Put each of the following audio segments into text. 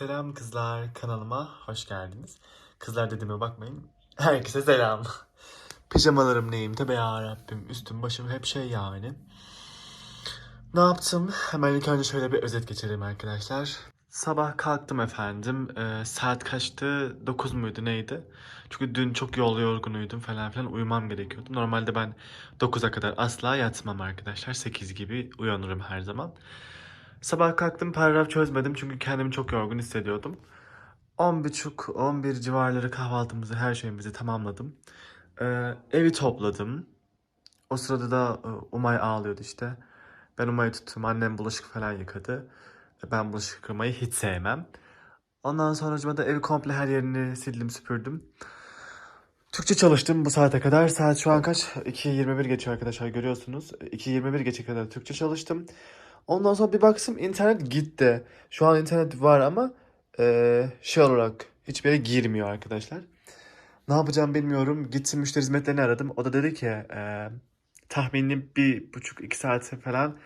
Selam kızlar kanalıma hoş geldiniz. Kızlar dediğime bakmayın. Herkese selam. Pijamalarım neyim de ya Rabbim. Üstüm başım hep şey yani. Ne yaptım? Hemen ilk önce şöyle bir özet geçelim arkadaşlar. Sabah kalktım efendim. Ee, saat kaçtı? 9 muydu neydi? Çünkü dün çok yol yorgunuydum falan filan uyumam gerekiyordu. Normalde ben 9'a kadar asla yatmam arkadaşlar. 8 gibi uyanırım her zaman. Sabah kalktım paragraf çözmedim çünkü kendimi çok yorgun hissediyordum. 10.30 11 civarları kahvaltımızı her şeyimizi tamamladım. Ee, evi topladım. O sırada da e, Umay ağlıyordu işte. Ben Umay'ı tuttum. Annem bulaşık falan yıkadı. E, Ben bulaşık yıkamayı hiç sevmem. Ondan sonra da evi komple her yerini sildim süpürdüm. Türkçe çalıştım bu saate kadar. Saat şu an kaç? 2.21 geçiyor arkadaşlar görüyorsunuz. 2.21 geçe kadar Türkçe çalıştım. Ondan sonra bir baktım internet gitti. Şu an internet var ama eee, şey olarak hiçbir yere girmiyor arkadaşlar. Ne yapacağım bilmiyorum. Gittim müşteri hizmetlerini aradım. O da dedi ki eee tahmini bir buçuk iki saat falan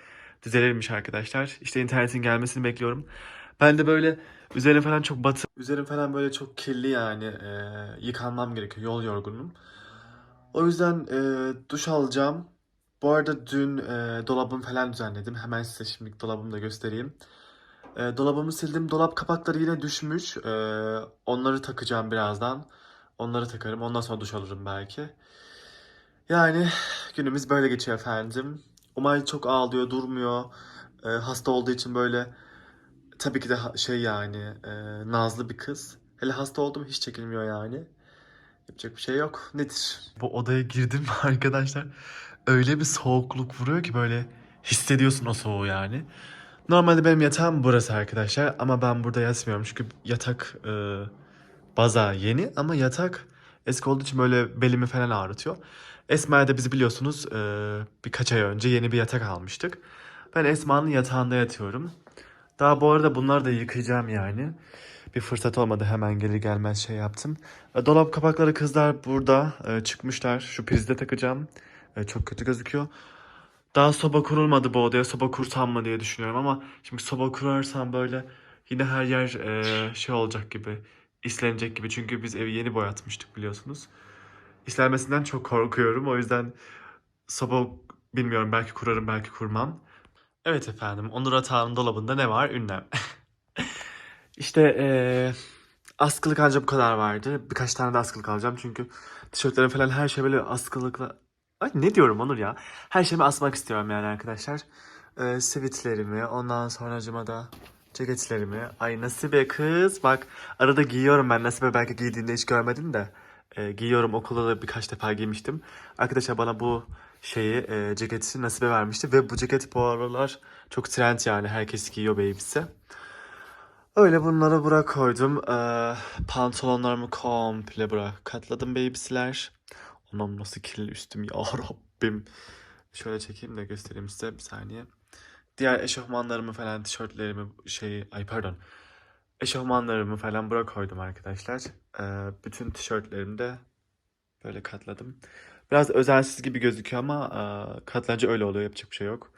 düzelirmiş arkadaşlar. İşte internetin gelmesini bekliyorum. Ben de böyle üzerim falan çok batı. Üzerim falan böyle çok kirli yani. eee, yıkanmam gerekiyor. Yol yorgunum. O yüzden eee, duş alacağım. Bu arada dün e, dolabımı falan düzenledim. Hemen size şimdi dolabımı da göstereyim. E, dolabımı sildim. Dolap kapakları yine düşmüş. E, onları takacağım birazdan. Onları takarım. Ondan sonra duş alırım belki. Yani günümüz böyle geçiyor efendim. Umay çok ağlıyor, durmuyor. E, hasta olduğu için böyle tabii ki de şey yani e, nazlı bir kız. Hele hasta oldu mu hiç çekilmiyor yani. Yapacak bir şey yok. Nedir? Bu odaya girdim arkadaşlar. Öyle bir soğukluk vuruyor ki böyle hissediyorsun o soğuğu yani. Normalde benim yatağım burası arkadaşlar ama ben burada yatmıyorum çünkü yatak e, baza yeni ama yatak eski olduğu için böyle belimi falan ağrıtıyor. Esma'ya da bizi biliyorsunuz e, birkaç ay önce yeni bir yatak almıştık. Ben Esma'nın yatağında yatıyorum. Daha bu arada bunları da yıkayacağım yani. Bir fırsat olmadı hemen gelir gelmez şey yaptım. E, Dolap kapakları kızlar burada e, çıkmışlar. Şu prizde takacağım. E, çok kötü gözüküyor. Daha soba kurulmadı bu odaya. Soba kursam mı diye düşünüyorum ama şimdi soba kurarsam böyle yine her yer e, şey olacak gibi. islenecek gibi. Çünkü biz evi yeni boyatmıştık biliyorsunuz. İslenmesinden çok korkuyorum. O yüzden soba bilmiyorum belki kurarım belki kurmam. Evet efendim Onur Atağan'ın dolabında ne var? Ünlem. İşte eee askılık ancak bu kadar vardı. Birkaç tane de askılık alacağım çünkü tişörtlerim falan her şey böyle askılıkla... Ay ne diyorum Onur ya? Her şeyimi asmak istiyorum yani arkadaşlar. Eee sivitlerimi, ondan sonracıma da ceketlerimi. Ay Nasibe kız bak arada giyiyorum ben. Nasibe belki giydiğinde hiç görmedin de. Eee, giyiyorum okulda da birkaç defa giymiştim. Arkadaşlar bana bu şeyi eee ceketi Nasibe vermişti ve bu ceket bu aralar çok trend yani herkes giyiyor babysi. Öyle bunları bırak koydum. Ee, pantolonlarımı komple bırak katladım babysiler. Ondan nasıl kirli üstüm ya Rabbim. Şöyle çekeyim de göstereyim size bir saniye. Diğer eşofmanlarımı falan tişörtlerimi şey ay pardon. Eşofmanlarımı falan bırak koydum arkadaşlar. Ee, bütün tişörtlerimi de böyle katladım. Biraz özensiz gibi gözüküyor ama e, katlanınca öyle oluyor yapacak bir şey yok.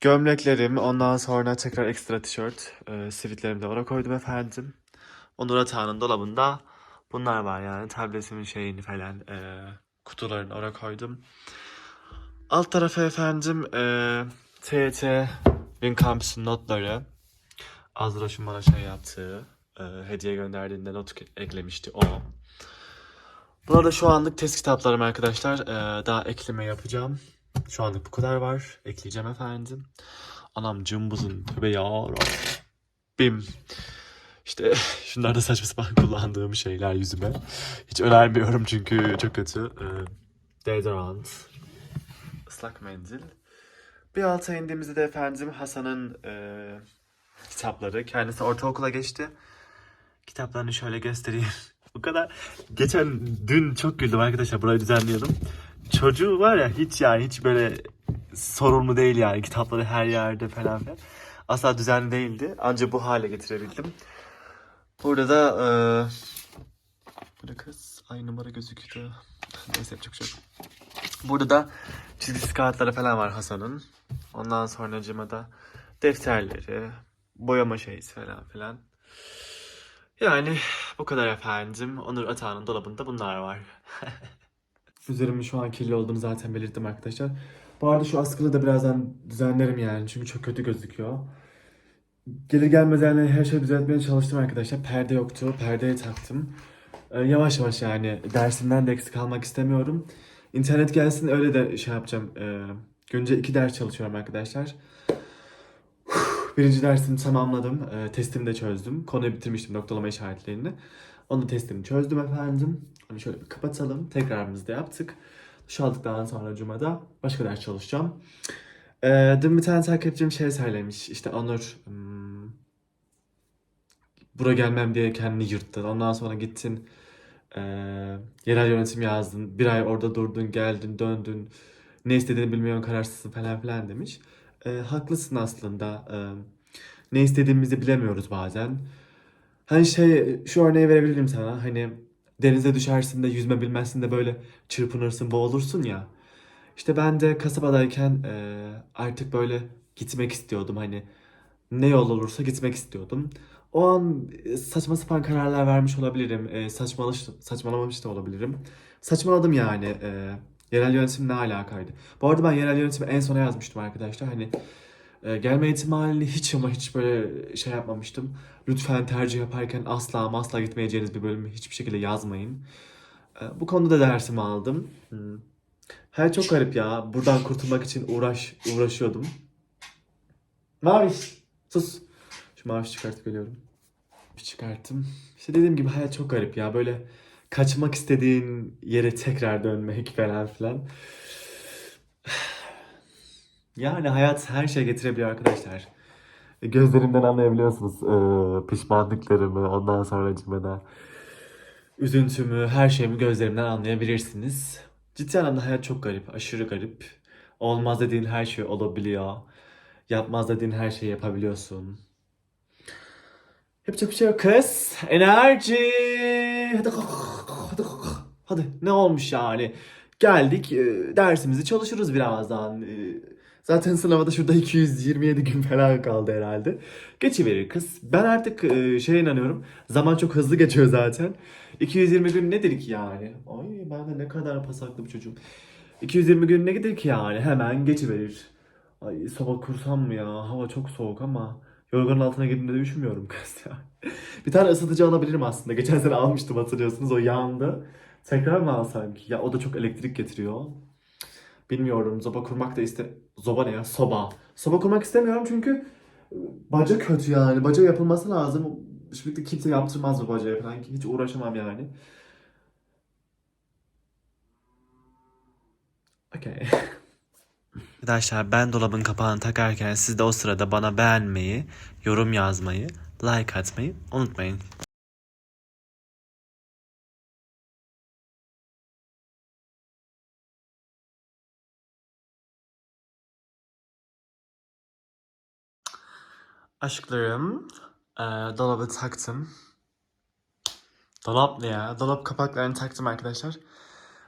Gömleklerim, ondan sonra tekrar ekstra tişört, e, sivitlerimi de oraya koydum efendim. Onur Atağan'ın dolabında bunlar var yani tabletimin şeyini falan e, kutularını oraya koydum. Alt tarafa efendim e, TYT Wincamps'ın notları. Azraş'ın bana şey yaptığı, e, hediye gönderdiğinde not eklemişti o. Bunlar da şu anlık test kitaplarım arkadaşlar. E, daha ekleme yapacağım. Şu anlık bu kadar var. Ekleyeceğim efendim. Anam cımbızın tövbe ya Rabbim. İşte şunlar da saçma sapan kullandığım şeyler yüzüme. Hiç önermiyorum çünkü çok kötü. Ee, deodorant. ıslak mendil. Bir alta indiğimizde de efendim Hasan'ın e, kitapları. Kendisi ortaokula geçti. Kitaplarını şöyle göstereyim. Bu kadar. Geçen dün çok güldüm arkadaşlar. Burayı düzenliyordum. Çocuğu var ya hiç yani hiç böyle sorumlu değil yani. Kitapları her yerde falan filan. Asla düzenli değildi. Ancak bu hale getirebildim. Burada da eee bu ne kız? Ay numara gözüküyor. Neyse yapacak şey. Burada da çizgisi kağıtları falan var Hasan'ın. Ondan sonra da defterleri, boyama şeysi falan filan. Yani bu kadar efendim. Onur Atağan'ın dolabında bunlar var. Üzerimin şu an kirli olduğunu zaten belirttim arkadaşlar. Bu arada şu askılı da birazdan düzenlerim yani çünkü çok kötü gözüküyor. Gelir gelmez yani her şeyi düzeltmeye çalıştım arkadaşlar. Perde yoktu. Perdeyi taktım. Ee, yavaş yavaş yani dersimden de eksik kalmak istemiyorum. İnternet gelsin öyle de şey yapacağım. Ee, günce iki ders çalışıyorum arkadaşlar. Birinci dersimi tamamladım. Ee, testimi de çözdüm. Konuyu bitirmiştim noktalama işaretlerini. Onun testini çözdüm efendim. Onu şöyle bir kapatalım. Tekrarımızı da yaptık. Duş aldıktan sonra Cuma'da başka ders çalışacağım. Ee, dün bir tane takipçim şey söylemiş. İşte Onur hmm, bura gelmem diye kendini yırttın. Ondan sonra gittin ee, yerel yönetim yazdın. Bir ay orada durdun, geldin, döndün. Ne istediğini bilmiyorsun, kararsızsın falan filan demiş. Ee, haklısın aslında. Ee, ne istediğimizi bilemiyoruz bazen. Hani şey şu örneği verebilirim sana. Hani denize düşersin de yüzme bilmezsin de böyle çırpınırsın, boğulursun ya. İşte ben de kasabadayken e, artık böyle gitmek istiyordum. Hani ne yol olursa gitmek istiyordum. O an e, saçma sapan kararlar vermiş olabilirim. E, saçmalaş, saçmalamamış da olabilirim. Saçmaladım yani. E, yerel yönetim ne alakaydı? Bu arada ben yerel yönetimi en sona yazmıştım arkadaşlar. Hani e, gelme ihtimalini hiç ama hiç böyle şey yapmamıştım. Lütfen tercih yaparken asla asla gitmeyeceğiniz bir bölümü hiçbir şekilde yazmayın. E, bu konuda da dersimi aldım. Hmm. Hayat çok garip ya. Buradan kurtulmak için uğraş uğraşıyordum. Maviş. Sus. Şu maviş çıkartıp geliyorum. Çıkarttım. İşte dediğim gibi hayat çok garip ya. Böyle kaçmak istediğin yere tekrar dönmek falan filan. Yani hayat her şey getirebiliyor arkadaşlar. Gözlerimden anlayabiliyorsunuz ee, pişmanlıklarımı, ondan sonra da üzüntümü, her şeyimi gözlerimden anlayabilirsiniz. Ciddi anlamda hayat çok garip, aşırı garip. Olmaz dediğin her şey olabiliyor. Yapmaz dediğin her şeyi yapabiliyorsun. Yapacak bir şey yok kız. Enerji. Hadi hadi hadi. Ne olmuş yani? Geldik e, dersimizi çalışırız birazdan. E, Zaten sınava da şurada 227 gün falan kaldı herhalde. Geçiverir kız. Ben artık e, şeye inanıyorum. Zaman çok hızlı geçiyor zaten. 220 gün nedir ki yani? Ay ben de ne kadar pasaklı bir çocuğum. 220 gün nedir ki yani? Hemen geçiverir. Ay soba kursam mı ya? Hava çok soğuk ama yorganın altına girdiğimde de üşümüyorum kız ya. bir tane ısıtıcı alabilirim aslında. Geçen sene almıştım hatırlıyorsunuz o yandı. Tekrar mı alsam ki? Ya o da çok elektrik getiriyor. Bilmiyorum. Zoba kurmak da iste... Zoba ne ya? Soba. Soba kurmak istemiyorum çünkü baca kötü yani. Baca yapılması lazım. Şimdi kimse yaptırmaz bu bacaya falan. Hiç uğraşamam yani. Okey. Arkadaşlar ben dolabın kapağını takarken siz de o sırada bana beğenmeyi, yorum yazmayı, like atmayı unutmayın. Aşklarım, eee, dolabı taktım. Dolap ne ya? Dolap kapaklarını taktım arkadaşlar.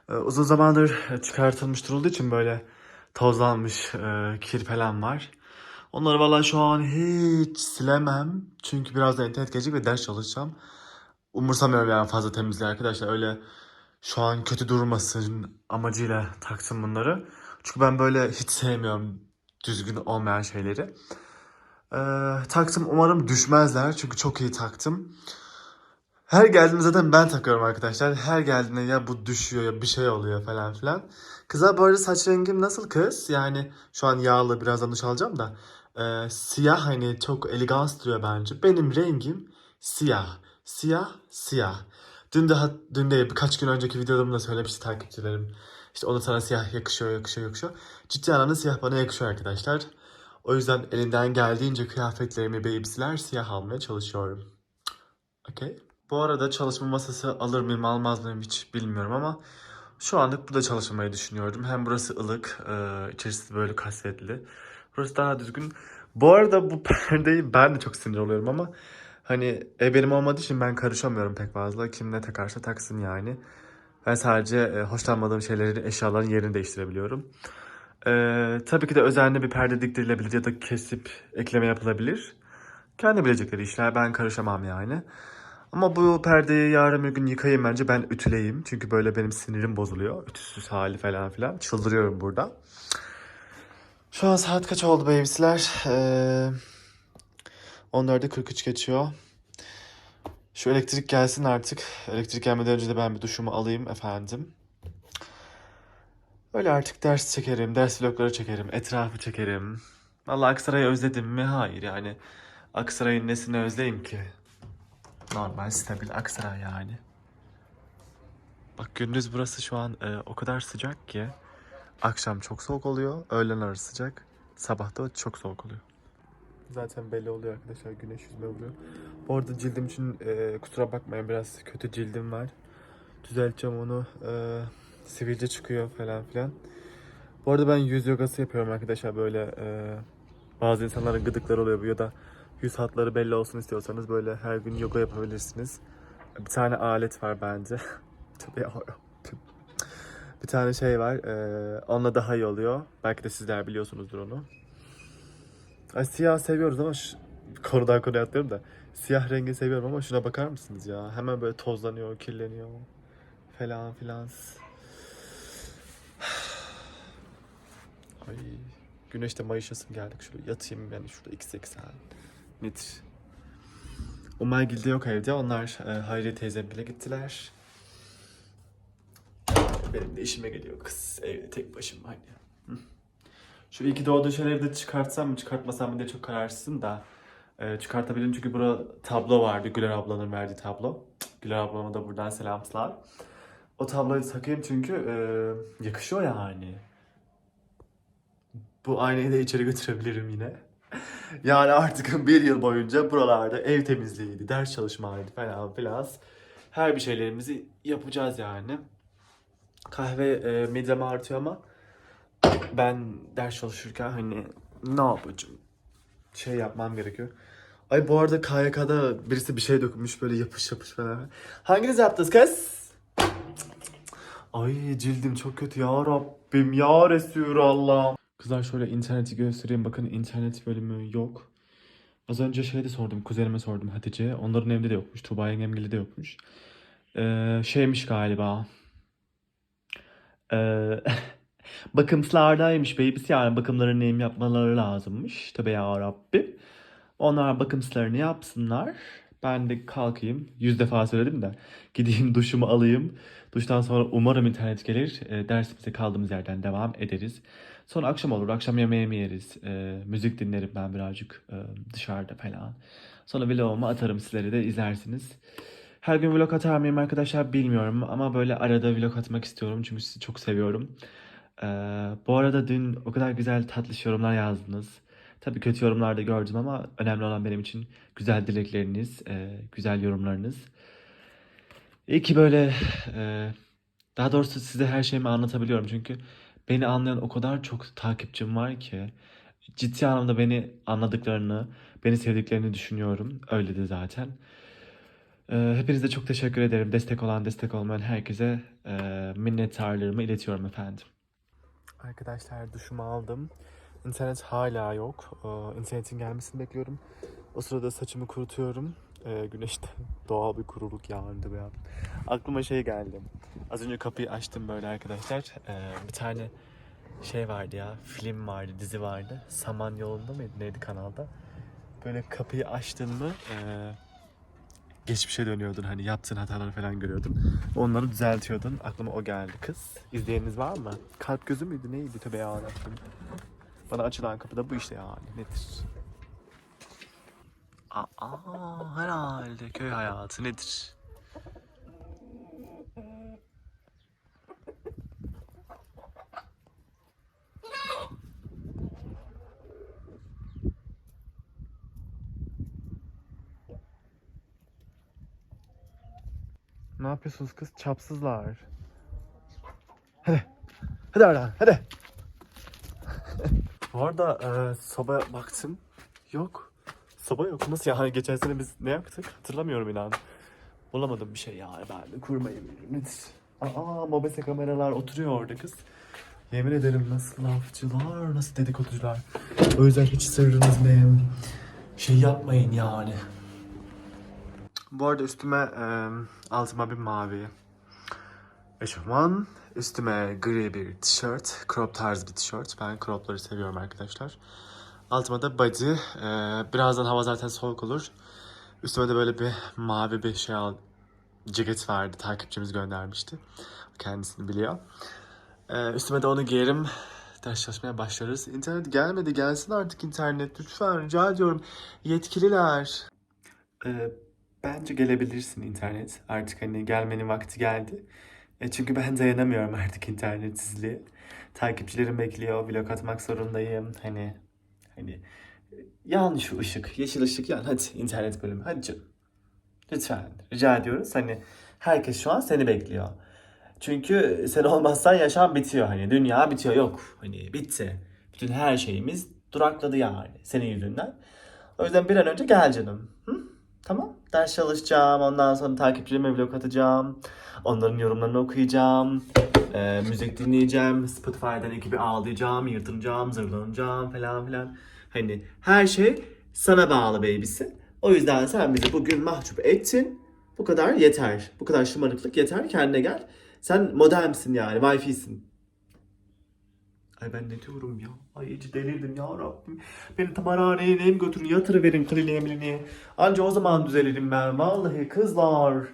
Eee, uzun zamandır çıkartılmış durulduğu için böyle tozlanmış, eee, kir falan var. Onları vallahi şu an hiç silemem. Çünkü birazdan internet gelecek ve ders çalışacağım. Umursamıyorum yani fazla temizliği arkadaşlar. Öyle şu an kötü durmasın amacıyla taktım bunları. Çünkü ben böyle hiç sevmiyorum düzgün olmayan şeyleri. Ee, taktım umarım düşmezler çünkü çok iyi taktım. Her geldiğimde zaten ben takıyorum arkadaşlar. Her geldiğinde ya bu düşüyor ya bir şey oluyor falan filan. Kızlar bu arada saç rengim nasıl kız? Yani şu an yağlı birazdan duş alacağım da. Ee, siyah hani çok elegans duruyor bence. Benim rengim siyah. Siyah, siyah. Dün de, dün de birkaç gün önceki videolarımda da söylemişti takipçilerim. İşte ona sana siyah yakışıyor, yakışıyor, yakışıyor. Ciddi anlamda siyah bana yakışıyor arkadaşlar. O yüzden elinden geldiğince kıyafetlerimi beyipsiler siyah almaya çalışıyorum. Okey. Bu arada çalışma masası alır mıyım almaz mıyım hiç bilmiyorum ama şu anlık burada çalışmayı düşünüyorum. Hem burası ılık, e, içerisi böyle kasvetli. Burası daha düzgün. Bu arada bu perdeyi ben de çok sinir oluyorum ama hani ev benim olmadığı için ben karışamıyorum pek fazla. Kim ne takarsa taksın yani. Ben sadece e, hoşlanmadığım şeylerin, eşyaların yerini değiştirebiliyorum. Ee, tabii ki de özenli bir perde diktirilebilir ya da kesip ekleme yapılabilir. Kendi bilecekleri işler. Ben karışamam yani. Ama bu perdeyi yarın bir gün yıkayayım bence. Ben ütüleyeyim. Çünkü böyle benim sinirim bozuluyor. Ütüsüz hali falan filan. Çıldırıyorum burada. Şu an saat kaç oldu babysiler? Ee, 14'e 43 geçiyor. Şu elektrik gelsin artık. Elektrik gelmeden önce de ben bir duşumu alayım efendim. Öyle artık ders çekerim, ders vlogları çekerim, etrafı çekerim. Vallahi Aksaray'ı özledim mi? Hayır yani. Aksaray'ın nesini özleyeyim ki? Normal, stabil Aksaray yani. Bak gündüz burası şu an e, o kadar sıcak ki. Akşam çok soğuk oluyor, öğlen arası sıcak. Sabah da çok soğuk oluyor. Zaten belli oluyor arkadaşlar güneş yüzüme vuruyor. Bu arada cildim için e, kusura bakmayın biraz kötü cildim var. Düzelteceğim onu. E, sivilce çıkıyor falan filan. Bu arada ben yüz yogası yapıyorum arkadaşlar böyle e, bazı insanların gıdıkları oluyor bu ya da yüz hatları belli olsun istiyorsanız böyle her gün yoga yapabilirsiniz. Bir tane alet var bence. Tabii. Bir tane şey var. E, onunla daha iyi oluyor. Belki de sizler biliyorsunuzdur onu. Ay siyah seviyoruz ama şu, konudan konuya atlıyorum da siyah rengi seviyorum ama şuna bakar mısınız ya? Hemen böyle tozlanıyor, kirleniyor falan filan. Ay güneşte mayışasım geldik. Şurada yatayım yani şurada x80. Nedir? Umaygil de yok evde. Onlar e, Hayri teyzem bile gittiler. Benim de işime geliyor kız. Evde tek başıma hani. Şu iki doğduğu şeyleri de çıkartsam mı çıkartmasam mı diye çok kararsızım da. E, çıkartabilirim çünkü burada tablo vardı. Güler ablanın verdiği tablo. Güler ablama da buradan selamlar. O tabloyu takayım çünkü e, yakışıyor yani. Bu aynayı da içeri götürebilirim yine. Yani artık bir yıl boyunca buralarda ev temizliğiydi, ders çalışmaydı falan filan. Her bir şeylerimizi yapacağız yani. Kahve e, midemi artıyor ama ben ders çalışırken hani ne yapacağım? Şey yapmam gerekiyor. Ay bu arada KYK'da birisi bir şey dökmüş böyle yapış yapış falan. Hanginiz yaptınız kız? Ay cildim çok kötü ya Rabbim ya Resulallah. Kızlar şöyle interneti göstereyim. Bakın internet bölümü yok. Az önce şeyde sordum. Kuzenime sordum Hatice'ye. Onların evinde de yokmuş. Tuğba yengemgili de yokmuş. Ee, şeymiş galiba. Ee, bakımsılardaymış babysi yani bakımlarını neyim yapmaları lazımmış. Tabii ya Rabbim. Onlar bakımsılarını yapsınlar. Ben de kalkayım. Yüz defa söyledim de. Gideyim duşumu alayım. Duştan sonra umarım internet gelir. E, dersimize kaldığımız yerden devam ederiz. Sonra akşam olur. Akşam yemeğimi yeriz. E, müzik dinlerim ben birazcık e, dışarıda falan. Sonra vlogumu atarım sizlere de izlersiniz. Her gün vlog atar mıyım arkadaşlar bilmiyorum ama böyle arada vlog atmak istiyorum çünkü sizi çok seviyorum. E, bu arada dün o kadar güzel tatlış yorumlar yazdınız. Tabii kötü yorumlar da gördüm ama önemli olan benim için güzel dilekleriniz, e, güzel yorumlarınız. İyi ki böyle e, daha doğrusu size her şeyimi anlatabiliyorum çünkü beni anlayan o kadar çok takipçim var ki ciddi anlamda beni anladıklarını, beni sevdiklerini düşünüyorum. Öyle de zaten. E, hepinize çok teşekkür ederim. Destek olan, destek olmayan herkese e, minnettarlığımı iletiyorum efendim. Arkadaşlar duşumu aldım. İnternet hala yok. Ee, internetin gelmesini bekliyorum. O sırada saçımı kurutuyorum. Ee, güneşte doğal bir kuruluk yağardı abi. Aklıma şey geldi. Az önce kapıyı açtım böyle arkadaşlar. Ee, bir tane şey vardı ya. Film vardı, dizi vardı. Saman yolunda mıydı? Neydi kanalda? Böyle kapıyı açtın mı ee, geçmişe dönüyordun. Hani yaptığın hataları falan görüyordun. Onları düzeltiyordun. Aklıma o geldi kız. İzleyeniniz var mı? Kalp gözü müydü? Neydi? Tövbe yarabbim. Bana açılan kapıda bu işte yani nedir? Aa, herhalde köy hayatı nedir? Ne yapıyorsunuz kız? Çapsızlar. Hadi. Hadi oradan. Hadi. Bu arada e, sobaya baktım. Yok. Soba yok. Nasıl ya? Hani geçen sene biz ne yaptık? Hatırlamıyorum inan. Bulamadım bir şey ya. Ben de. Nedir? Aa mobese kameralar oturuyor orada kız. Yemin ederim nasıl lafçılar, nasıl dedikoducular. O yüzden hiç sırrınız benim. Şey yapmayın yani. Bu arada üstüme e, altıma bir mavi eşofman, üstüme gri bir tişört, crop tarzı bir tişört. Ben cropları seviyorum arkadaşlar. Altıma da body. E, birazdan hava zaten soğuk olur. Üstüme de böyle bir mavi bir şey al, ceket vardı. Takipçimiz göndermişti. Kendisini biliyor. E, üstüme de onu giyerim. Ders çalışmaya başlarız. İnternet gelmedi. Gelsin artık internet. Lütfen rica ediyorum. Yetkililer. Ee, bence gelebilirsin internet. Artık hani gelmenin vakti geldi. E çünkü ben dayanamıyorum artık internetsizliğe. Takipçilerim bekliyor. Vlog atmak zorundayım. Hani hani yan şu ışık. Yeşil ışık yan. Hadi internet bölümü. Hadi canım. Lütfen. Rica ediyoruz. Hani herkes şu an seni bekliyor. Çünkü sen olmazsan yaşam bitiyor hani dünya bitiyor yok hani bitti. Bütün her şeyimiz durakladı yani senin yüzünden. O yüzden bir an önce gel canım. Hı? Tamam. Ders çalışacağım. Ondan sonra takipçilerime vlog atacağım. Onların yorumlarını okuyacağım. Ee, müzik dinleyeceğim. Spotify'dan ekibi ağlayacağım, yırtınacağım, zırlanacağım falan filan. Hani her şey sana bağlı babysi. O yüzden sen bizi bugün mahcup ettin. Bu kadar yeter. Bu kadar şımarıklık yeter. Kendine gel. Sen modemsin yani. Wi-Fi'sin. Ay ben ne diyorum ya? Ay iyice delirdim ya Rabbim. Beni tımarhaneye neyim götürün yatırıverin kliniğe miliniğe. Anca o zaman düzelirim ben. Vallahi kızlar.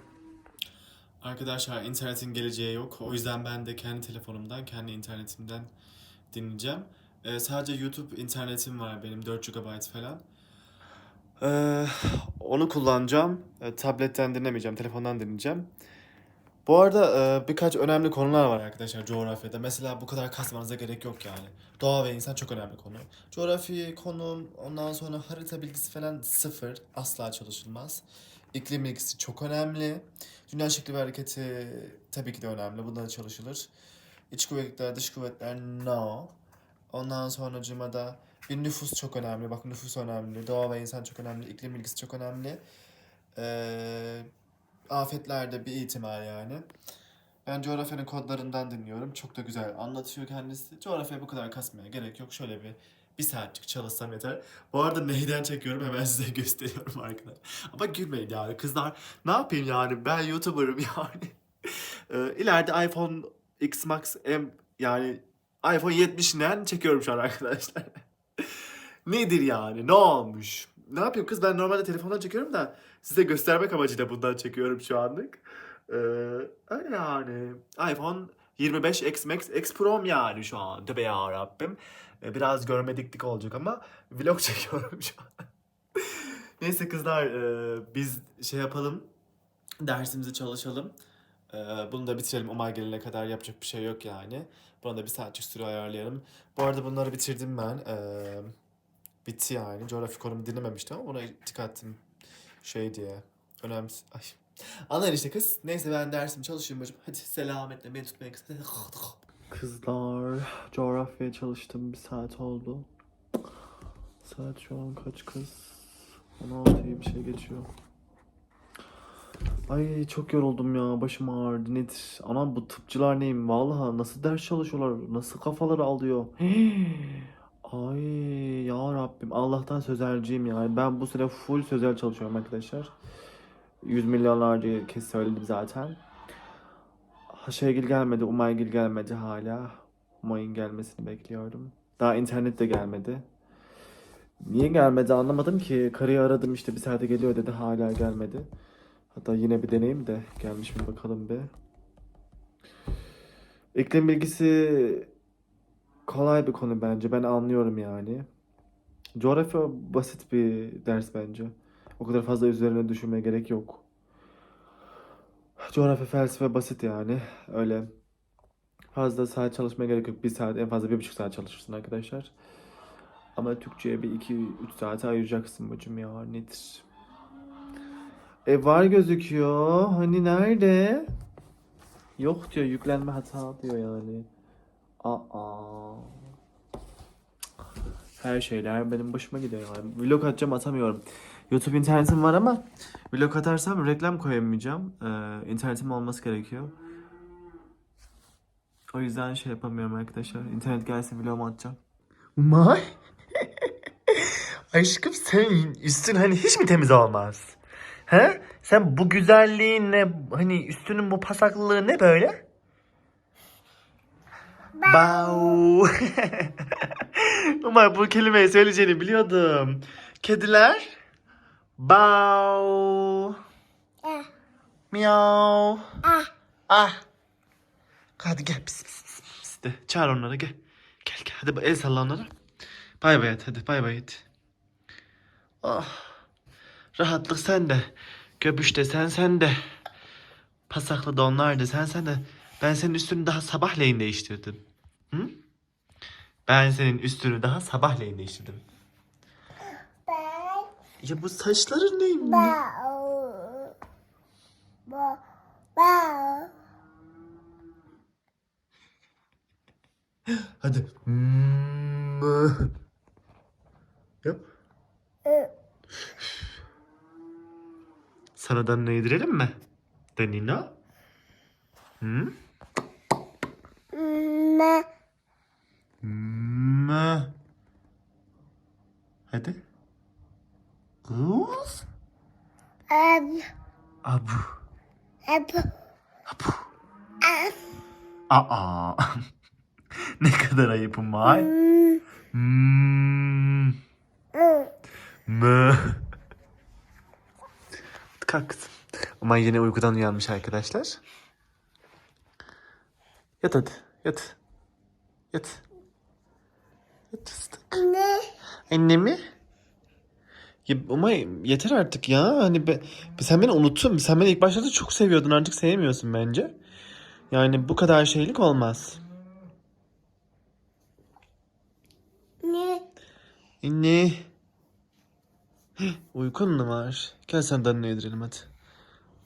Arkadaşlar internetin geleceği yok. O yüzden ben de kendi telefonumdan, kendi internetimden dinleyeceğim. Ee, sadece YouTube internetim var benim 4 GB falan. Ee, onu kullanacağım. Ee, tabletten dinlemeyeceğim, telefondan dinleyeceğim. Bu arada e, birkaç önemli konular var arkadaşlar coğrafyada. Mesela bu kadar kasmanıza gerek yok yani. Doğa ve insan çok önemli konu. Coğrafi, konum, ondan sonra harita bilgisi falan sıfır. Asla çalışılmaz. İklim bilgisi çok önemli. Dünya şekli ve hareketi tabii ki de önemli. Bunda da çalışılır. İç kuvvetler, dış kuvvetler no. Ondan sonra da bir nüfus çok önemli. Bak nüfus önemli. Doğa ve insan çok önemli. İklim bilgisi çok önemli. Ee, afetlerde bir ihtimal yani. Ben coğrafyanın kodlarından dinliyorum. Çok da güzel anlatıyor kendisi. Coğrafyaya bu kadar kasmaya gerek yok. Şöyle bir bir saatlik çalışsam yeter. Bu arada neyden çekiyorum hemen size gösteriyorum arkadaşlar. Ama gülmeyin yani kızlar. Ne yapayım yani ben YouTuber'ım yani. Ee, ileride iPhone X Max M yani iPhone 70'den çekiyorum şu an arkadaşlar. Nedir yani? Ne olmuş? Ne yapayım kız ben normalde telefondan çekiyorum da size göstermek amacıyla bundan çekiyorum şu anlık. Ee, öyle yani. iPhone 25 X Max X Pro'm yani şu an. Tövbe ya Rabbim. Ee, biraz görmediklik olacak ama vlog çekiyorum şu an. Neyse kızlar e, biz şey yapalım. Dersimizi çalışalım. Ee, bunu da bitirelim. Umay gelene kadar yapacak bir şey yok yani. Buna da bir saatlik süre ayarlayalım. Bu arada bunları bitirdim ben. Bitti yani. Coğrafi konumu dinlememiştim ama buna dikkat ettim. Şey diye. Önemsiz. Ay. Anlar işte kız. Neyse ben dersimi çalışayım bacım. Hadi selametle beni tutmaya kız. Kızlar coğrafya çalıştım. Bir saat oldu. Saat şu an kaç kız? 16'yı bir şey geçiyor. Ay çok yoruldum ya. Başım ağrıdı. Nedir? Anam bu tıpçılar neyim? Vallahi nasıl ders çalışıyorlar? Nasıl kafaları alıyor? Ay ya Rabbim. Allah'tan sözelciyim yani. Ben bu sene full sözel çalışıyorum arkadaşlar. Yüz milyonlarca kez söyledim zaten. Haşaygil gelmedi. Umaygil gelmedi hala. Umay'ın gelmesini bekliyorum. Daha internet de gelmedi. Niye gelmedi anlamadım ki. Karıyı aradım işte bir saate geliyor dedi. Hala gelmedi. Hatta yine bir deneyim de gelmiş mi bakalım be. İklim bilgisi kolay bir konu bence. Ben anlıyorum yani. Coğrafya basit bir ders bence. O kadar fazla üzerine düşünmeye gerek yok. Coğrafya felsefe basit yani. Öyle fazla saat çalışmaya gerek yok. Bir saat en fazla bir buçuk saat çalışırsın arkadaşlar. Ama Türkçe'ye bir iki üç saate ayıracaksın bacım ya nedir? E var gözüküyor. Hani nerede? Yok diyor yüklenme hata diyor yani. Aa. Her şeyler benim başıma gidiyor yani. Vlog atacağım atamıyorum. YouTube internetim var ama vlog atarsam reklam koyamayacağım. Ee, internetim olması gerekiyor. O yüzden şey yapamıyorum arkadaşlar. İnternet gelse vlogumu atacağım. Umay. Aşkım senin üstün hani hiç mi temiz olmaz? He? Sen bu güzelliğinle hani üstünün bu pasaklılığı ne böyle? Bau. Umay bu kelimeyi söyleyeceğini biliyordum. Kediler. Bau. Ah. Miau. Ah. Ah. Hadi gel pis pis pis pis de. Çağır onları gel. Gel gel hadi el salla onlara. Bay bay et hadi bay bay et. Oh. Rahatlık sende. Göbüş de sen sen de. Pasaklı donlar da sen sen de. Ben senin üstünü daha sabahleyin değiştirdim. Hı? Ben senin üstünü daha sabahleyin değiştirdim. Ya bu saçların neymiş? Bau. Bau. Bau. Hadi. Yap. Sana da yedirelim mi? Danina? Hı? Me. Mö. Hadi. Kız. Ab. Abu. Ab. Abu. Ab. Aa. ne kadar ayıp Umay. Mm. Hmm. Mm. Mö. Kalk kızım. Umay yine uykudan uyanmış arkadaşlar. Yat hadi. Yat. Yat. Yat fıstık. Ne? Anne mi? Ya Umay yeter artık ya. Hani be, sen beni unuttun. Sen beni ilk başlarda çok seviyordun. Artık sevmiyorsun bence. Yani bu kadar şeylik olmaz. Ne? Hih, Uykun mu var? Gel sen anneye yedirelim hadi.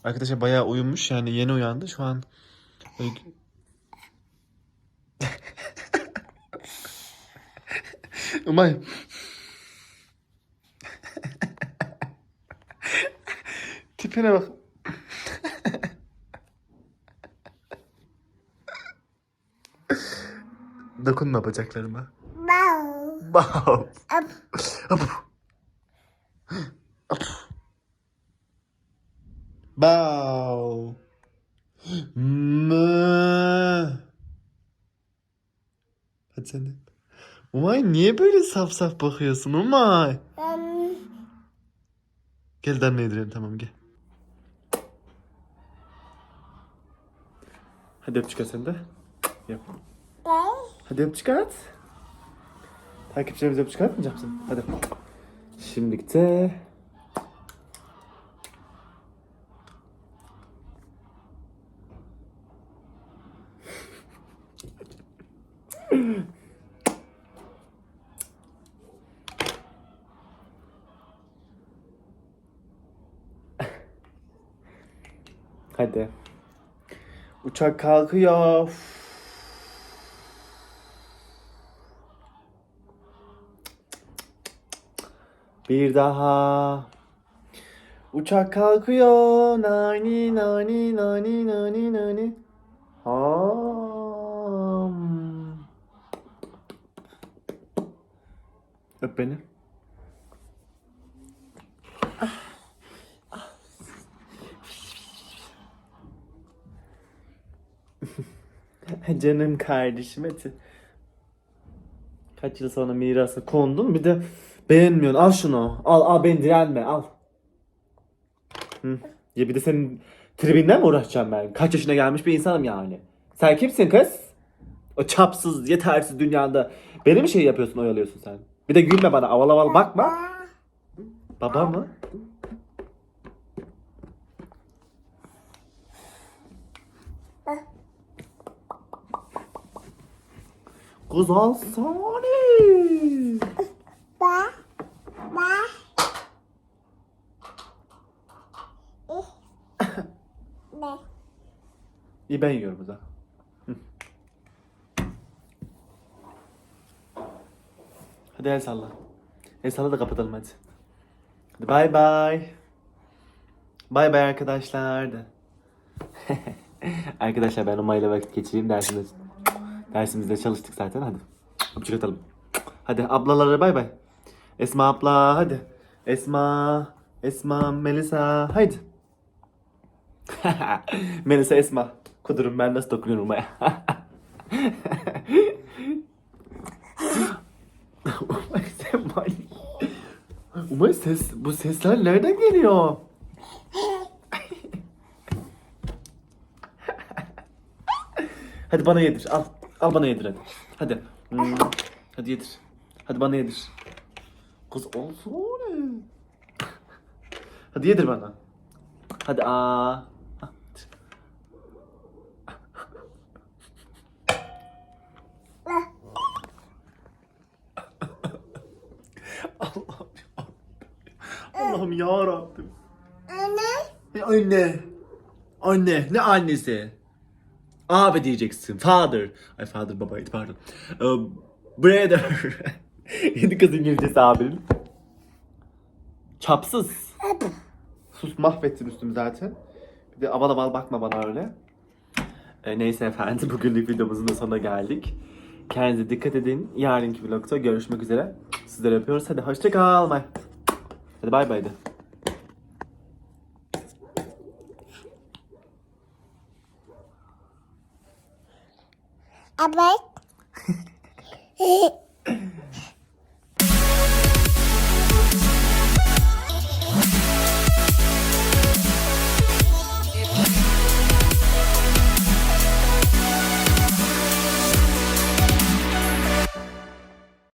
Arkadaşlar bayağı uyumuş yani yeni uyandı şu an. Umay. Tipine bak. Dokunma bacaklarıma. Wow. Ab. Abu. Abu. Bow. Mö. Hadi sen de. Umay niye böyle saf saf bakıyorsun Umay? Ben. Gel de anne yedirelim tamam gel. Hadi öpücük at sen de. Yap. Hadi öpücük at. Takipçilerimize öpücük atmayacak mısın? Hadi. Şimdilik de... Hadi. Uçak kalkıyor. Bir daha. Uçak kalkıyor. Nani nani nani nani nani. Ham. Öp beni. Canım kardeşim hadi. Kaç yıl sonra mirasa kondun bir de beğenmiyorsun. Al şunu. Al al beni direnme al. Hı. Ya bir de senin tribinden mi uğraşacağım ben? Kaç yaşına gelmiş bir insanım yani. Sen kimsin kız? O çapsız, yetersiz dünyada. Beni mi şey yapıyorsun, oyalıyorsun sen? Bir de gülme bana, aval aval bakma. Baba mı? Kız alsana. Ba. Ba. Eh. Ne? İyi ben yiyorum. Hı. Hadi el salla. El salla da kapatalım hadi. Hadi bay bay. Bay bay arkadaşlar da. arkadaşlar ben Umay'la vakit geçireyim dersimde. Dersimizde çalıştık zaten hadi. Öpücük atalım. Hadi ablalara bay bay. Esma abla hadi. Esma. Esma, Melisa, haydi. Melisa, Esma. Kudurum ben nasıl dokunuyorum Umay. Umay sen manyak. Umay ses, bu sesler nereden geliyor? hadi bana yedir, al. Al bana yedir hadi. Hadi. Hmm, Hadi yedir. Hadi bana yedir. Kız olsun. Hadi yedir bana. Hadi aa. Allah'ım ya. Allah'ım ya Rabbim. Anne. E, anne. Anne. Ne annesi? Abi diyeceksin. Father. Ay father babaydı pardon. Ee, brother. Yedi kız İngilizcesi abinin. Çapsız. Sus mahvettin üstümü zaten. Bir de aval aval bakma bana öyle. Ee, neyse efendim bugünlük videomuzun da sonuna geldik. Kendinize dikkat edin. Yarınki vlogda görüşmek üzere. Sizleri öpüyoruz. Hadi hoşça kal. Bye. Hadi bay bay de. Evet.